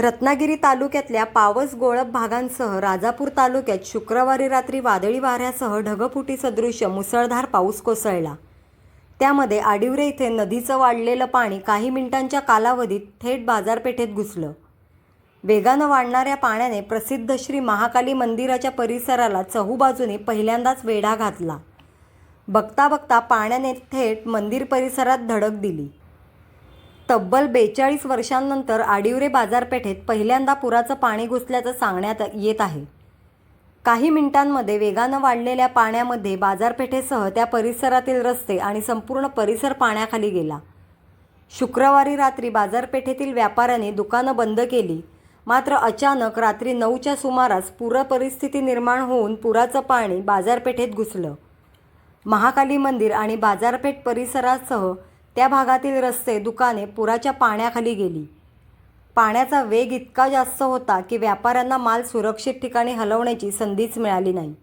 रत्नागिरी तालुक्यातल्या पावस गोळप भागांसह राजापूर तालुक्यात शुक्रवारी रात्री वादळी वाऱ्यासह ढगफुटी सदृश्य मुसळधार पाऊस कोसळला. त्यामध्ये आडिवरे इथे नदीचं वाढलेलं पाणी काही मिनिटांच्या कालावधीत थेट बाजारपेठेत घुसलं. वेगानं वाढणाऱ्या पाण्याने प्रसिद्ध श्री महाकाली मंदिराच्या परिसराला चहूबाजूने पहिल्यांदाच वेढा घातला. बघता बघता पाण्याने थेट मंदिर परिसरात धडक दिली. तब्बल बेचाळीस वर्षांनंतर आडिवरे बाजारपेठेत पहिल्यांदा पुराचं पाणी घुसल्याचं सांगण्यात येत आहे. काही मिनिटांमध्ये वेगानं वाढलेल्या पाण्यामध्ये बाजारपेठेसह त्या परिसरातील रस्ते आणि संपूर्ण परिसर पाण्याखाली गेला. शुक्रवारी रात्री बाजारपेठेतील व्यापाऱ्यांनी दुकानं बंद केली. मात्र अचानक रात्री नऊच्या सुमारास पूर परिस्थिती निर्माण होऊन पुराचं पाणी बाजारपेठेत घुसलं. महाकाली मंदिर आणि बाजारपेठ परिसरासह त्या भागातील रस्ते दुकाने पुराच्या पाण्याखाली गेली. पाण्याचा वेग इतका जास्त होता की व्यापाऱ्यांना माल सुरक्षित ठिकाणी हलवण्याची संधीच मिळाली नाही.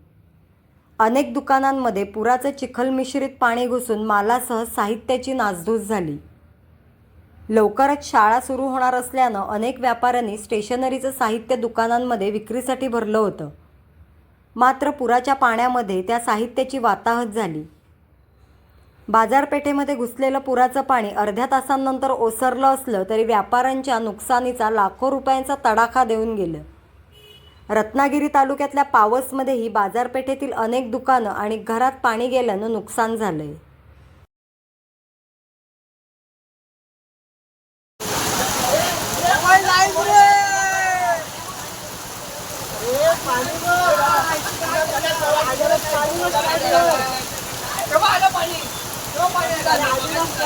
अनेक दुकानांमध्ये पुराचं चिखल मिश्रित पाणी घुसून मालासह साहित्याची नासधूस झाली. लवकरच शाळा सुरू होणार असल्यानं अनेक व्यापाऱ्यांनी स्टेशनरीचं साहित्य दुकानांमध्ये विक्रीसाठी भरलं होतं. मात्र पुराच्या पाण्यामध्ये त्या साहित्याची वाताहत झाली. बाजारपेठेमध्ये घुसलेलं पुराचं पाणी अर्ध्या तासांनंतर ओसरलं असलं तरी व्यापाऱ्यांच्या नुकसानीचा लाखो रुपयांचा तडाखा देऊन गेलं. रत्नागिरी तालुक्यातल्या पावसमध्येही बाजारपेठेतील अनेक दुकानं आणि घरात पाणी गेल्यानं नुकसान झालंय.